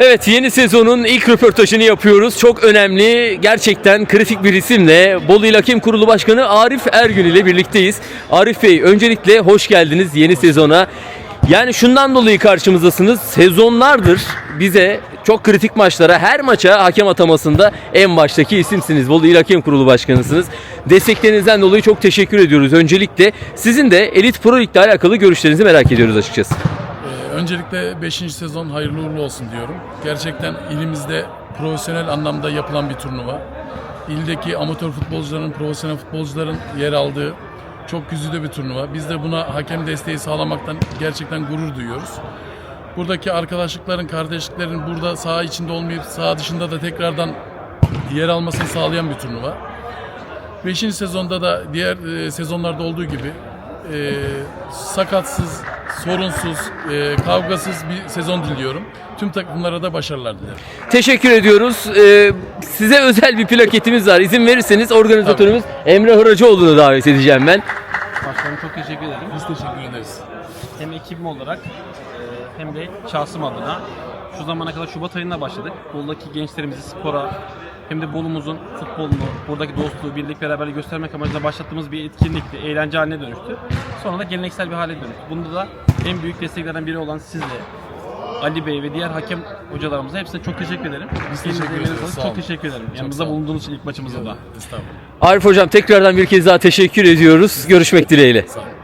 Evet yeni sezonun ilk röportajını yapıyoruz. Çok önemli, gerçekten kritik bir isimle Bolu İl Hakem Kurulu Başkanı Arif Ergün ile birlikteyiz. Arif Bey öncelikle hoş geldiniz yeni sezona. Yani şundan dolayı karşımızdasınız. Sezonlardır bize çok kritik maçlara her maça hakem atamasında en baştaki isimsiniz. Bolu İl Hakem Kurulu Başkanısınız. Desteklerinizden dolayı çok teşekkür ediyoruz. Öncelikle sizin de Elit Pro Lig'le alakalı görüşlerinizi merak ediyoruz açıkçası. Öncelikle 5. sezon hayırlı uğurlu olsun diyorum. Gerçekten ilimizde profesyonel anlamda yapılan bir turnuva. İldeki amatör futbolcuların, profesyonel futbolcuların yer aldığı çok güzide bir turnuva. Biz de buna hakem desteği sağlamaktan gerçekten gurur duyuyoruz. Buradaki arkadaşlıkların, kardeşliklerin burada saha içinde olmayıp saha dışında da tekrardan yer almasını sağlayan bir turnuva. 5. sezonda da diğer e, sezonlarda olduğu gibi e, sakatsız, sorunsuz, e, kavgasız bir sezon diliyorum. Tüm takımlara da başarılar dilerim. Teşekkür ediyoruz. Ee, size özel bir plaketimiz var. İzin verirseniz organizatörümüz Emre Hıracıoğlu'nu davet edeceğim ben. Başkanım çok teşekkür ederim. Biz teşekkür ederiz. Hem ekibim olarak e, hem de şahsım adına şu zamana kadar Şubat ayında başladık. Bolu'daki gençlerimizi spora hem de Bolu'muzun futbolunu, buradaki dostluğu, birlik beraberliği göstermek amacıyla başlattığımız bir etkinlikti. Eğlence haline dönüştü. Sonra da geleneksel bir hale dönüştü. Bunda da en büyük desteklerden biri olan sizle, Ali Bey ve diğer hakem hocalarımıza hepsine çok teşekkür ederim. Biz teşekkür ederiz. Çok teşekkür ederim. Yanımızda bulunduğunuz için ilk maçımızda da. Estağfurullah. Arif Hocam tekrardan bir kez daha teşekkür ediyoruz. Görüşmek dileğiyle. Sağ olun.